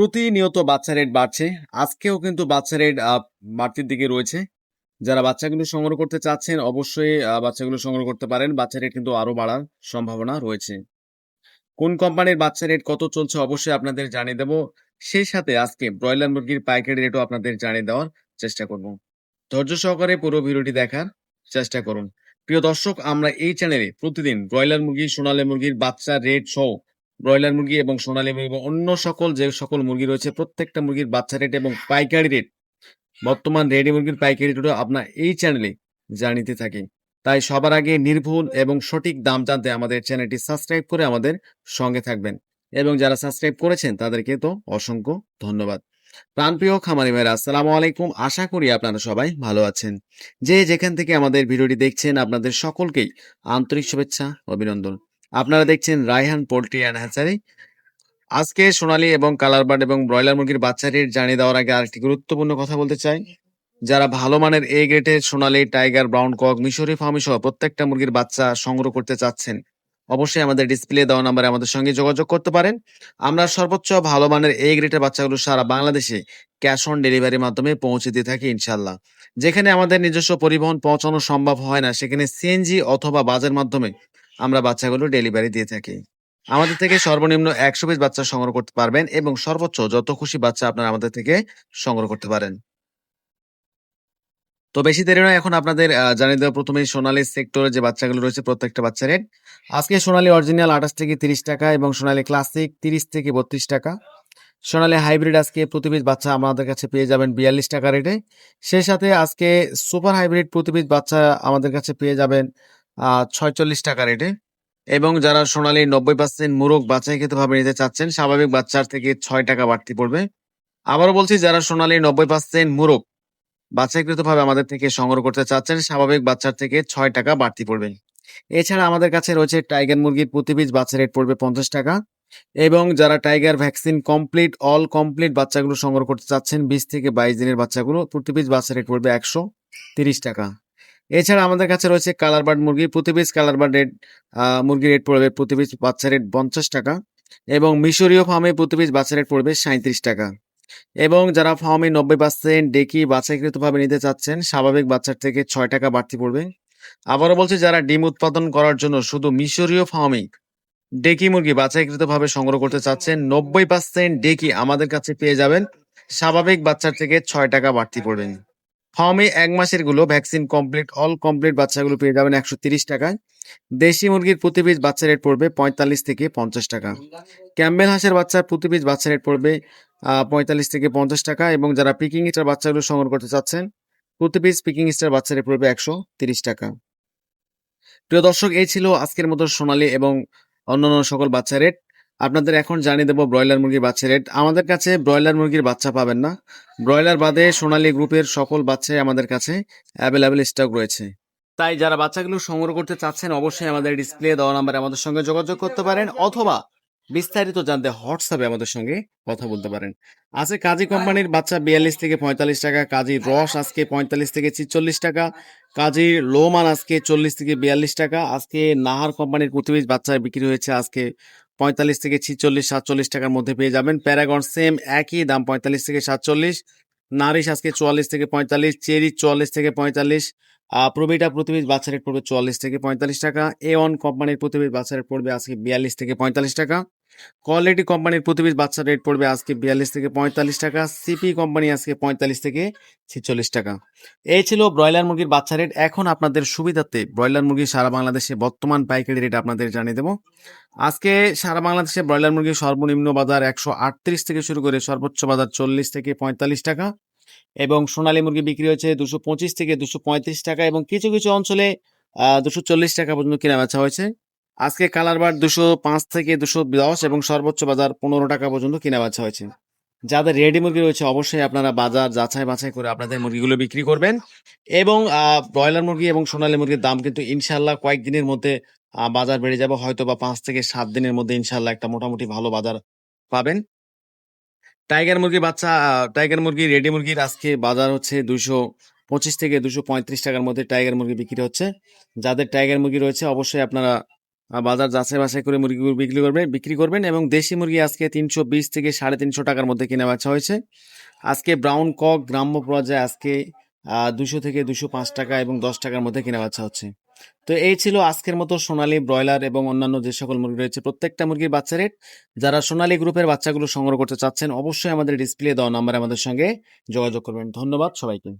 প্রতিনিয়ত বাচ্চা রেট বাড়ছে। আজকেও কিন্তু বাচ্চা রেট বাড়তির দিকে রয়েছে। যারা বাচ্চাগুলো সংগ্রহ করতে চাচ্ছেন, অবশ্যই বাচ্চাগুলো সংগ্রহ করতে পারেন। বাচ্চা রেট কিন্তু আরও বাড়ার সম্ভাবনা রয়েছে। কোন কোম্পানির বাচ্চা রেট কত চলছে অবশ্যই আপনাদের জানিয়ে দেব। সেই সাথে আজকে ব্রয়লার মুরগির পাইকারি রেটও আপনাদের জানিয়ে দেওয়ার চেষ্টা করব। ধৈর্য সহকারে পুরো ভিডিওটি দেখার চেষ্টা করুন। প্রিয় দর্শক, আমরা এই চ্যানেলে প্রতিদিন ব্রয়লার মুরগি, সোনালী মুরগির বাচ্চা রেট সহ ব্রয়লার মুরগি এবং সোনালী মুরগি এবং অন্য সকল যে সকল মুরগি রয়েছে, প্রত্যেকটা মুরগির বাচ্চা রেট এবং পাইকারি রেট বর্তমান রেডি মুরগির পাইকারি রেটও আপনার এই চ্যানেলে জানিতে থাকি। তাই সবার আগে নির্ভুল এবং সঠিক দাম জানতে আমাদের চ্যানেলটি সাবস্ক্রাইব করে আমাদের সঙ্গে থাকবেন এবং যারা সাবস্ক্রাইব করেছেন তাদেরকে তো অসংখ্য ধন্যবাদ। প্রাণপ্রিয় খামারি ভাইরা আসসালামু আলাইকুম। আশা করি আপনারা সবাই ভালো আছেন। যে যেখান থেকে আমাদের ভিডিওটি দেখছেন, আপনাদের সকলকেই আন্তরিক শুভেচ্ছা, অভিনন্দন। আপনারা দেখছেন রায়হান পোল্ট্রি অ্যান্ড হ্যাচারি। আজকে সোনালী এবং কালার বার্ড এবং ব্রয়লার মুরগির বাচ্চা রেট জানিয়ে দেওয়ার আগে আরেকটি গুরুত্বপূর্ণ কথা বলতে চাই। যারা ভালো মানের এ গ্রেডের সোনালি, টাইগার, ব্রাউন কক, মিশরি ফার্মি সহ প্রত্যেকটা মুরগির বাচ্চা সংগ্রহ করতে চাচ্ছেন, অবশ্যই আমাদের ডিসপ্লে দেওয়া নাম্বারে আমাদের সঙ্গে যোগাযোগ করতে পারেন। আমরা সর্বোচ্চ ভালো মানের এ গ্রেডের বাচ্চাগুলো সারা বাংলাদেশে ক্যাশ অন ডেলিভারির মাধ্যমে পৌঁছে দিয়ে থাকি ইনশাল্লাহ যেখানে আমাদের নিজস্ব পরিবহন পৌঁছানো সম্ভব হয় না, সেখানে সিএনজি অথবা বাসের মাধ্যমে আমরা বাচ্চাগুলো ডেলিভারি দিয়ে থাকি। আমাদের থেকে সর্বনিম্ন একশো পিস বাচ্চা সংগ্রহ করতে পারবেন এবং সর্বোচ্চ যত খুশি বাচ্চা আপনারা আমাদের থেকে সংগ্রহ করতে পারেন। তো বেশি দেরি নয়, এখন আপনাদের জানিয়ে দেওয়া প্রথমে সোনালী সেক্টরে যে বাচ্চাগুলো রয়েছে প্রত্যেকটা বাচ্চা রেট আজকে সোনালী অরিজিনাল আঠাশ থেকে তিরিশ টাকা এবং সোনালী ক্লাসিক তিরিশ থেকে বত্রিশ টাকা। সোনালী হাইব্রিড আজকে প্রতি বাচ্চা আমাদের কাছে পেয়ে যাবেন বিয়াল্লিশ টাকা রেটে সেই সাথে আজকে সুপার হাইব্রিড প্রতি বাচ্চা আমাদের কাছে পেয়ে যাবেন ছয়চল্লিশ টাকা রেটে এবং যারা সোনালী নব্বই পার্সেন্ট মুরগ বাচ্চাইকৃত ভাবে নিতে চাচ্ছেন, স্বাভাবিক বাচ্চার থেকে ছয় টাকা বাড়তি পড়বে। আবারও বলছি, যারা সোনালী নব্বই পার্সেন্ট মুরগ বাছাইকৃত ভাবে আমাদের থেকে সংগ্রহ করতে চাচ্ছেন, স্বাভাবিক বাচ্চার থেকে ছয় টাকা বাড়তি পড়বে। এছাড়া আমাদের কাছে রয়েছে টাইগার মুরগির প্রতি পিস, বাচ্চা রেট পড়বে পঞ্চাশ টাকা। এবং যারা tiger vaccine complete, all complete বাচ্চাগুলো সংগ্রহ করতে চাচ্ছেন, বিশ থেকে বাইশ দিনের বাচ্চাগুলো, প্রতি পিস বাচ্চা রেট পড়বে একশো তিরিশ টাকা। এছাড়া আমাদের কাছে রয়েছে কালার বার্ড মুরগি, প্রতি পিস কালার বার্ড রেট মুরগি রেট পড়বে প্রতি পিস বাচ্চা রেট পঞ্চাশ টাকা এবং মিশরীয় ফার্মে প্রতি পিস বাচ্চা রেট পড়বে সাঁত্রিশ টাকা। এবং যারা ফার্মে নব্বই পার্সেন্ট ডেকি বাছাইকৃতভাবে নিতে চাচ্ছেন, স্বাভাবিক বাচ্চার থেকে ছয় টাকা বাড়তি পড়বে। আবারও বলছি, যারা ডিম উৎপাদন করার জন্য শুধু মিশরীয় ফার্মে ডেকি মুরগি বাছাইকৃতভাবে সংগ্রহ করতে চাচ্ছেন, নব্বই পার্সেন্ট ডেকি আমাদের কাছে পেয়ে যাবেন, স্বাভাবিক বাচ্চার থেকে ছয় টাকা বাড়তি পড়বেন ফার্মে এক মাসেরগুলো ভ্যাকসিন কমপ্লিট, অল কমপ্লিট বাচ্চাগুলো পেয়ে যাবেন একশো তিরিশ টাকায়। দেশি মুরগির প্রতি পিস বাচ্চা রেট পড়বে পঁয়তাল্লিশ থেকে পঞ্চাশ টাকা। ক্যাম্বেল হাঁসের বাচ্চার প্রতি পিস বাচ্চা রেট পড়বে পঁয়তাল্লিশ থেকে পঞ্চাশ টাকা এবং যারা পিকিং স্টার বাচ্চাগুলো সংগ্রহ করতে চাচ্ছেন, প্রতি পিস পিকিং স্টার বাচ্চা রেট পড়বে একশো তিরিশ টাকা। প্রিয় দর্শক, এই ছিল আজকের মতো সোনালি এবং অন্যান্য সকল বাচ্চা রেট। আপনাদের এখন জানিয়ে দেবো ব্রয়লার মুরগির বাচ্চা রেট আমাদের কাছে ব্রয়লার মুরগির বাচ্চা পাবেন না। ব্রয়লার বাদে সোনালী গ্রুপের সকল বাচ্চাই আমাদের কাছে অ্যাভেলেবেল স্টক রয়েছে। তাই যারা বাচ্চাগুলো সংগ্রহ করতে চাচ্ছেন, অবশ্যই আমাদের ডিসপ্লে দেওয়া নাম্বারে আমাদের সঙ্গে যোগাযোগ করতে পারেন অথবা বিস্তারিত জানতে হোয়াটসঅ্যাপে আমাদের সঙ্গে কথা বলতে পারেন। আছে কাজী কোম্পানির বাচ্চা বিয়াল্লিশ থেকে পঁয়তাল্লিশ টাকা, কাজী রস আজকে পঁয়তাল্লিশ থেকে ছিচল্লিশ টাকা, কাজী লোমান আজকে চল্লিশ থেকে বিয়াল্লিশ টাকা, আজকে নাহার কোম্পানির প্রতিবেশ বাচ্চা বিক্রি হয়েছে আজকে পঁয়তাল্লিশ থেকে ছিচল্লিশ, সাতচল্লিশ টাকার মধ্যে পেয়ে যাবেন। প্যারাগন সেম একই দাম, পঁয়তাল্লিশ থেকে সাতচল্লিশ। নারিশ আজকে চুয়াল্লিশ থেকে পঁয়তাল্লিশ, চেরি চুয়াল্লিশ থেকে পঁয়তাল্লিশ। প্রবিটা প্রতিবেশ বাচ্চা রেট পড়বে চুয়াল্লিশ থেকে পঁয়তাল্লিশ টাকা। এ ওয়ান কোম্পানির প্রতিবেশ বাচ্চা রেট পড়বে আজকে বিয়াল্লিশ থেকে পঁয়তাল্লিশ টাকা। কোয়ালিটি কোম্পানির প্রতিবেশ বাচ্চা রেট পড়বে আজকে বিয়াল্লিশ থেকে পঁয়তাল্লিশ টাকা সিপি কোম্পানি আজকে পঁয়তাল্লিশ থেকে ছেচল্লিশ টাকা। এই ছিল ব্রয়লার মুরগির বাচ্চা রেট এখন আপনাদের সুবিধার্থে ব্রয়লার মুরগি সারা বাংলাদেশে বর্তমান পাইকারি রেট আপনাদের জানিয়ে দেবো। আজকে সারা বাংলাদেশে ব্রয়লার মুরগির সর্বনিম্ন বাজার একশো আটত্রিশ থেকে শুরু করে সর্বোচ্চ বাজার চল্লিশ থেকে পঁয়তাল্লিশ টাকা এবং সোনালী মুরগি বিক্রি হয়েছে দুশো পঁচিশ থেকে দুশো পঁয়ত্রিশ টাকা এবং কিছু কিছু অঞ্চলে দুশো চল্লিশ টাকা পর্যন্ত কেনা বেচা হয়েছে। আজকে কালার বার দুশো পাঁচ থেকে দুশো দশ এবং সর্বোচ্চ বাজার পনেরো টাকা পর্যন্ত কেনা বেচা হয়েছে। যাদের রেডি মুরগি রয়েছে, অবশ্যই আপনারা বাজার যাচাই বাছাই করে আপনাদের মুরগিগুলো বিক্রি করবেন। এবং ব্রয়লার মুরগি এবং সোনালী মুরগির দাম কিন্তু ইনশাল্লাহ কয়েকদিনের মধ্যে বাজার বেড়ে যাবে। হয়তো বা পাঁচ থেকে সাত দিনের মধ্যে ইনশাল্লাহ একটা মোটামুটি ভালো বাজার পাবেন। টাইগার মুরগি বাচ্চা টাইগার মুরগি রেডি মুরগির আজকে বাজার হচ্ছে দুশো পঁচিশ থেকে দুশো পঁয়ত্রিশ টাকার মধ্যে টাইগার মুরগি বিক্রি হচ্ছে। যাদের টাইগার মুরগি রয়েছে, অবশ্যই আপনারা বাজার যাচাই বাছাই করে মুরগিগুলো বিক্রি করবেন বিক্রি করবেন এবং দেশি মুরগি আজকে তিনশো বিশ থেকে সাড়ে তিনশো টাকার মধ্যে কেনা বেচা হয়েছে। আজকে ব্রাউন কক গ্রাম্য পর্যায়ে আজকে দুশো থেকে দুশো পাঁচ টাকা এবং দশ টাকার মধ্যে কেনা বেচা হচ্ছে। তো এই ছিল আজকের মতো সোনালি ব্রয়লার এবং অন্যান্য যে সকল মুরগি রয়েছে, প্রত্যেকটা মুরগির বাচ্চা রেট। যারা সোনালি গ্রুপের বাচ্চাগুলো সংগ্রহ করতে চাচ্ছেন, অবশ্যই আমাদের ডিসপ্লে দেওয়া নাম্বারে আমাদের সঙ্গে যোগাযোগ করবেন। ধন্যবাদ সবাইকে।